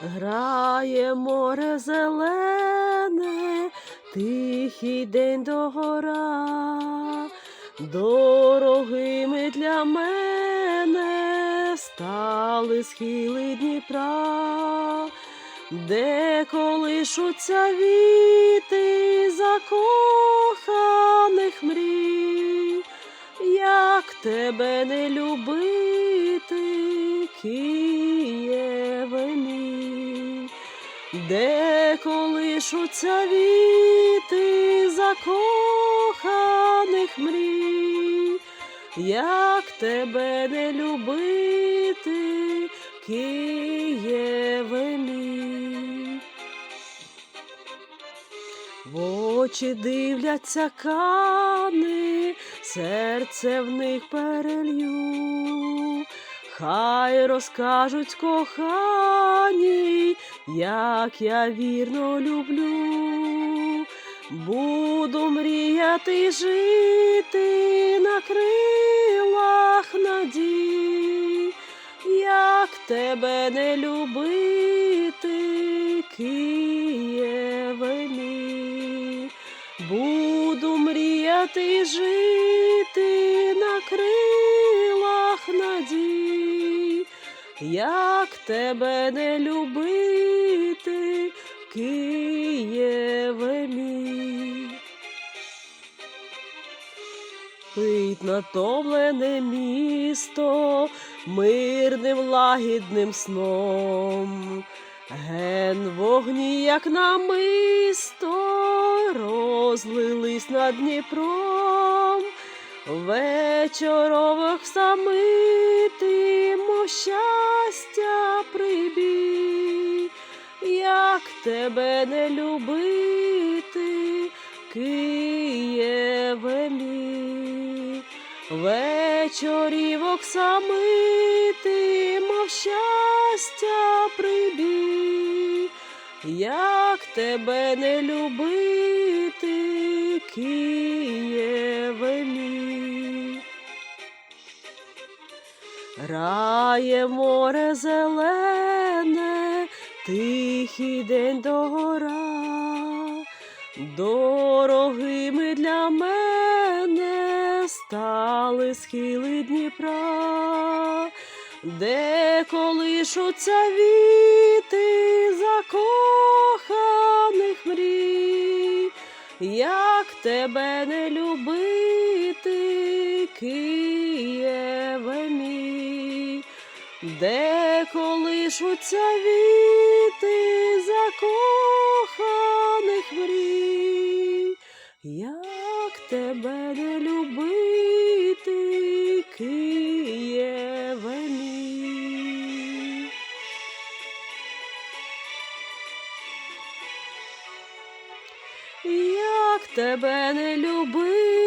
Грає море зелене, тихий день догора, дорогими для мене стали схили Дніпра, де колишуться віти закоханих мрій, як тебе не любити, де колишуться віти закоханих мрій, як тебе не любити, Києве. В очі дивляться кани, серце в них перелью. Хай розкажуть кохані, як я вірно люблю. Буду мріяти жити на крилах надій, як тебе не любити, Києве мій. Буду мріяти жити на крилах як тебе не любити, Києве мій. Спить натомлене місто мирним лагідним сном. Ген вогні, як намисто, розлились над Дніпром. Вечорових самитимо щастя прибій, як тебе не любити, Києве мій. Вечорівок самити, мов щастя прибій, як тебе не любити, Рає море зелене, тихий день догора, дорогими для мене стали схили Дніпра, де колишуться віти закоханих мрій, як тебе не любити, мій, де колишуться віти закоханих мрій, як тебе не любити, Києве мій. Як тебе не любити,